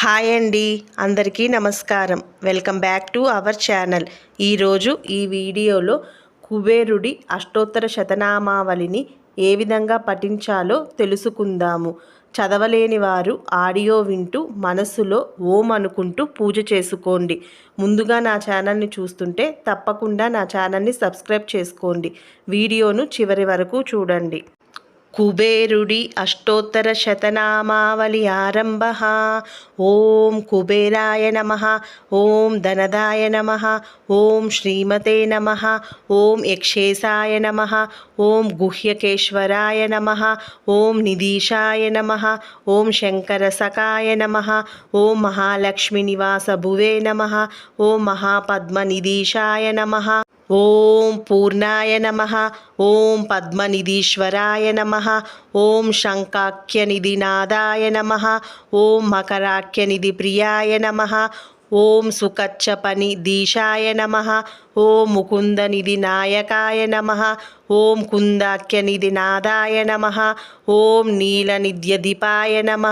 Hi అండి అందరికీ నమస్కారం. Welcome back to our channel. ఈరోజు ఈ వీడియోలో కుబేరుడి అష్టోత్తర శతనామావళిని ఏ విధంగా పఠించాలో తెలుసుకుందాము. చదవలేని వారు ఆడియో వింటూ మనసులో ఓం అనుకుంటూ పూజ చేసుకోండి. ముందుగా నా ఛానల్ని చూస్తుంటే తప్పకుండా నా ఛానల్ని సబ్స్క్రైబ్ చేసుకోండి. వీడియోను చివరి వరకు చూడండి. కుబేరుడి అష్టోత్తర శతనామావళి ఆరంభ. ఓం కుబేరాయ నమ. ఓం ధనదాయ నమ. ఓం శ్రీమతే నమ. ఓం యక్షేశాయ నమ. ఓం గుహ్యకేశ్వరాయ నమ. ఓం నిధీశాయ నమ. ఓం శంకరసకాయ నమ. ఓం మహాలక్ష్మి నివాస భువే నమ. ఓం మహాపద్మనిధీశాయ నమ. ఓం పూర్ణాయ నమ ఓం పద్మనిధీశ్వరాయ నమ ఓం శంకాఖ్యనిధినాదాయ నమ ఓం మకరాఖ్యనిధి ప్రియాయ నమ ఓం సుకచ్చపని దీశాయ నమ ఓం ముకుందనిధి నాయకాయ నమ ఓం కుందాఖ్యనిధి నాదాయ నమ ఓం నీలనిధ్యధిపాయ నమ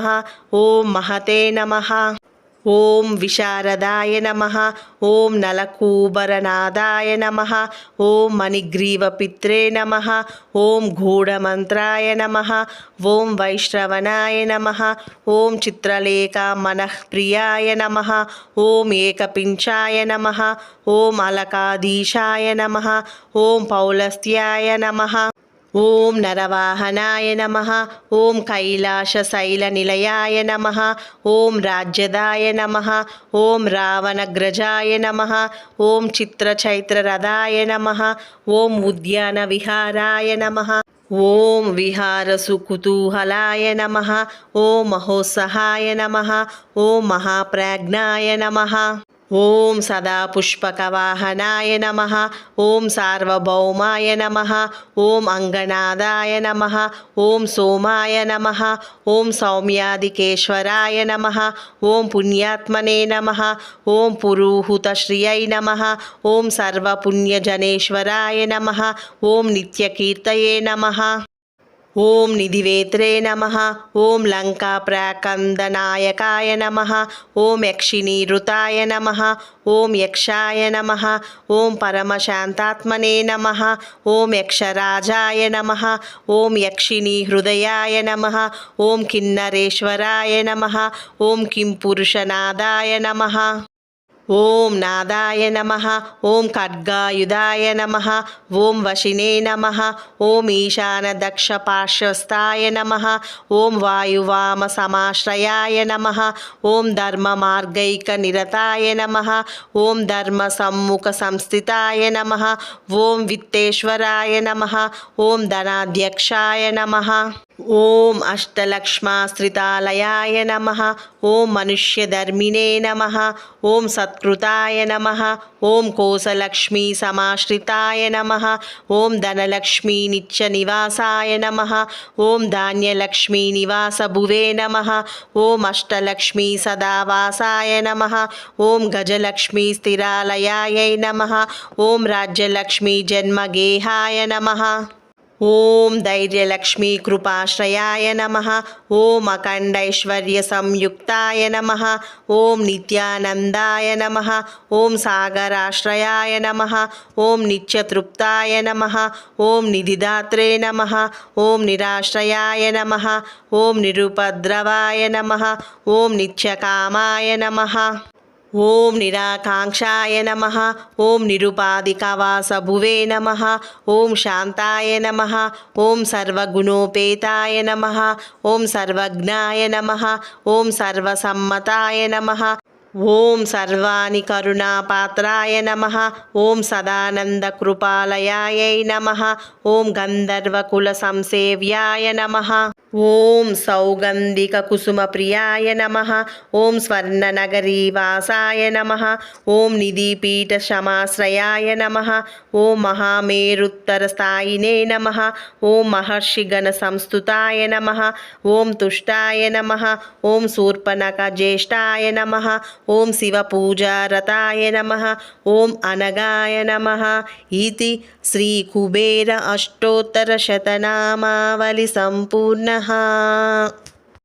ఓం మహతే నమ. ఓం విశారదాయ నమ ఓం నలకూబరనాదాయ నమ ఓం మణిగ్రీవపిత్రే నమ ఓం గూఢమంత్రాయ నమ ఓం వైష్ణవనాయ నమ ఓం చిత్రలేఖ మనఃప్రియాయ నమ ఓం ఏకపించాయ నమ ఓం అలకాధీశాయ నమ ఓం పౌలస్త్యాయ నమ. ఓం నరవాహనాయ నమ ఓం కైలాసశైలనిలయాయ నమ ఓం రాజ్యదాయ నమ ఓం రావణగ్రజాయ నమ ఓం చిత్రచైత్రరథాయ నమ ఓం ఉద్యాన విహారాయ నమ ఓం విహారసుకుతూహలాయ నమ ఓం మహోత్సహాయ నమ ఓం మహాప్రాజ్ఞాయ నమ. ఓం సదా పుష్పకవాహనాయ నమ ఓం సార్వభౌమాయ నమ ఓం అంగనాదాయ నమ ఓం సోమాయ నమ ఓం సౌమ్యాదికేశ్వరాయ నమ ఓం పుణ్యాత్మనే నమ ఓం పురోహుతశ్రియై నమ ఓం సర్వపుణ్యజనేశ్వరాయ నమ ఓం నిత్యకీర్తయే నమ. ఓం నిధివేత్రే నమ ఓం లంకా ప్రాకందనాయకాయ నమ ఓం యక్షిణీరుతాయ నమ ఓం యక్షాయ నమ ఓం పరమశాంతాత్మనే నమ ఓం యక్షరాజాయ నమ ఓం యక్షిణీ హృదయాయ నమ ఓం కిన్నరేశ్వరాయ నమ ఓం కిం పురుషనాదాయ నమ. ఓం నాదాయ నమ ఓం ఖడ్గాయుధాయ నమ ఓం వశినే నమ ఓం ఈశాన దక్ష పార్శ్వస్థాయ నమ ఓం వాయువామ సమాశ్రయాయ నమ ఓం ధర్మ మార్గైక నిరతాయ నమ ఓం ధర్మ సమ్ముఖ సంస్థితాయ నమ ఓం విత్తేశ్వరాయ నమ ఓం ధనాధ్యక్షాయ నమ. ఓం అష్టలక్ష్మాశ్రితాలయాయ నమ ఓం మనుష్యధర్మినే నమ ఓం సత్కృతాయ నమ ఓం కోసలక్ష్మీ సమాశ్రితాయ నమ ఓం ధనలక్ష్మీ నిత్య నివాసాయ నమ ఓం ధాన్యలక్ష్మీ నివాస భువే నమ ఓం అష్టలక్ష్మీ సదావాసాయ నమ ఓం గజలక్ష్మీ స్థిరాలయాయ నమ ఓం రాజ్యలక్ష్మీ జన్మగేహాయ నమ. ఓం ధైర్యలక్ష్మీ కృపాశ్రయాయ నమ ఓం అఖండైశ్వర్య సంయుక్తాయ నమ ఓం నిత్యానందాయ నమ ఓం సాగరాశ్రయాయ నమ ఓం నిత్యతృప్తాయ నమ ఓం నిధిదాత్రే నమ ఓం నిరాశ్రయాయ నమ ఓం నిరుపద్రవాయ నమ ఓం నిత్యకామాయ నమ. ఓం నిరాకాంక్షాయ నమ. ఓం నిరుపాధికవాస భువే నమ. ఓం శాంతాయ నమ. ఓం సర్వగుణోపేతాయ నమ. ఓం సర్వజ్ఞాయ నమ. ఓం సర్వసమ్మతాయ నమ. ఓం సర్వాణి కరుణాపాత్రాయ నమ. ఓం సదానందకృపాలయాయై నమ. ఓం గంధర్వకుల సంసేవ్యాయ నమ. ఓం సౌగంధిక కుసుమ ప్రియాయ నమ. ఓం స్వర్ణనగరీ వాసాయ నమ. ఓం నిధిపీఠ శమాశ్రయాయ నమ. ఓం మహామేరుత్తర స్థాయినే నమ. ఓం మహర్షిగణ సంస్థుతాయ నమ. ఓం తుష్టాయ నమ. ఓం శూర్పణక జ్యేష్ఠాయ నమ. ఓం శివపూజారతాయ నమ. ఓం అనగాయ నమ. ఇది శ్రీ కుబేర అష్టోత్తర శతనామావళి సంపూర్ణ नमः